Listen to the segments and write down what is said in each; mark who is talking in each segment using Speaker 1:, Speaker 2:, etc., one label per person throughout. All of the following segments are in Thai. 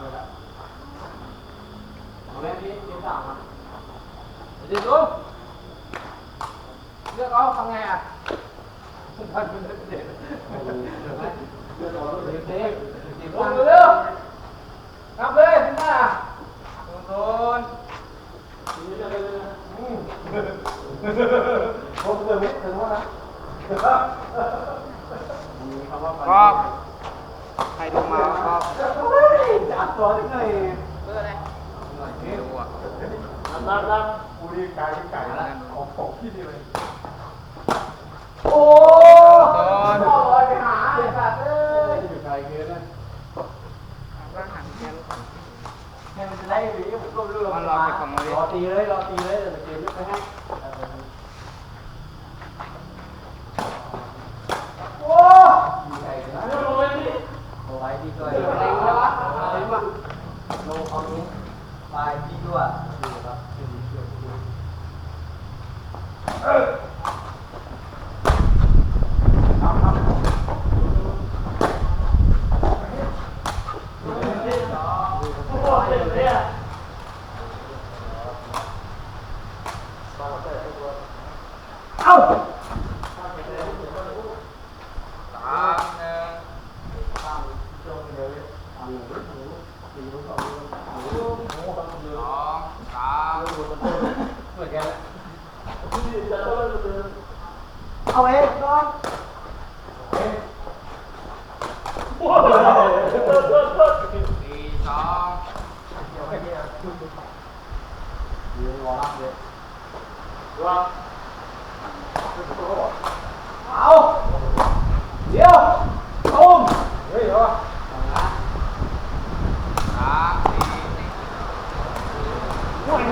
Speaker 1: เลยละเอาแม่พี่พี่สั่งมาเดี๋ยวดูเลือกเอาทำไงอะท่านเป็นเด็กเลือกเอาเด็กเด็กลงเร็วนับเลยขึ้นมาโดนผมเกิดไม่ถึงว่านะ
Speaker 2: ก็ใครดูมาก็
Speaker 1: จับตัวที่ไหน
Speaker 2: เพื่ออะไรไม่รู้อะ
Speaker 1: นั่งนั่งกูดีไก่ไก่ละของของพี่ดีเลย โอ้พ่อลอยไปหาไอ้สัตว์เอ้ยอยู่ไกลเกินนะ
Speaker 2: ร่างหันแค่ลูก
Speaker 1: แค่มันจะได้หรือผมก็ไม่รู้
Speaker 2: มันรอไปของมันดิ
Speaker 1: รอตีเลยรอตีเลยแต่เกมไม่ไปให้โอ้อยู่ไกลเกินนะโอ้ยนี่ โอ้ยดีด้วยอะไรวะอะไรวะโลเอานี้ไปดีด้วยดีครับดีด้วยดีด้วยเออครับครับ เอ้า
Speaker 2: สามหนึ่ง เองสาม
Speaker 1: เหมือนกันเอาเองน้องเอง
Speaker 2: สี่สอง
Speaker 1: ยืนรอรับเลยเอาเดี๋ยวตุ้มเฮ้ยเหรอ
Speaker 2: สามสี่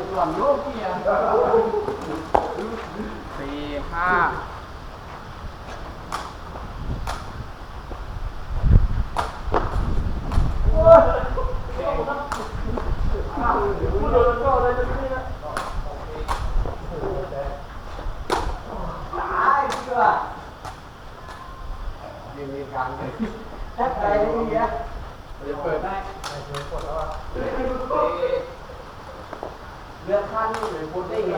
Speaker 1: กหลังโลกเกียร์
Speaker 2: สี่ห้า
Speaker 1: ตายเชื่อ ยืนมีการเลยแทบใจไม่มีอะเดี๋ยวเปิดได้เปิดกดแล้วอะ
Speaker 2: สี่
Speaker 1: เลือกขั้นหรือคุณได้ไง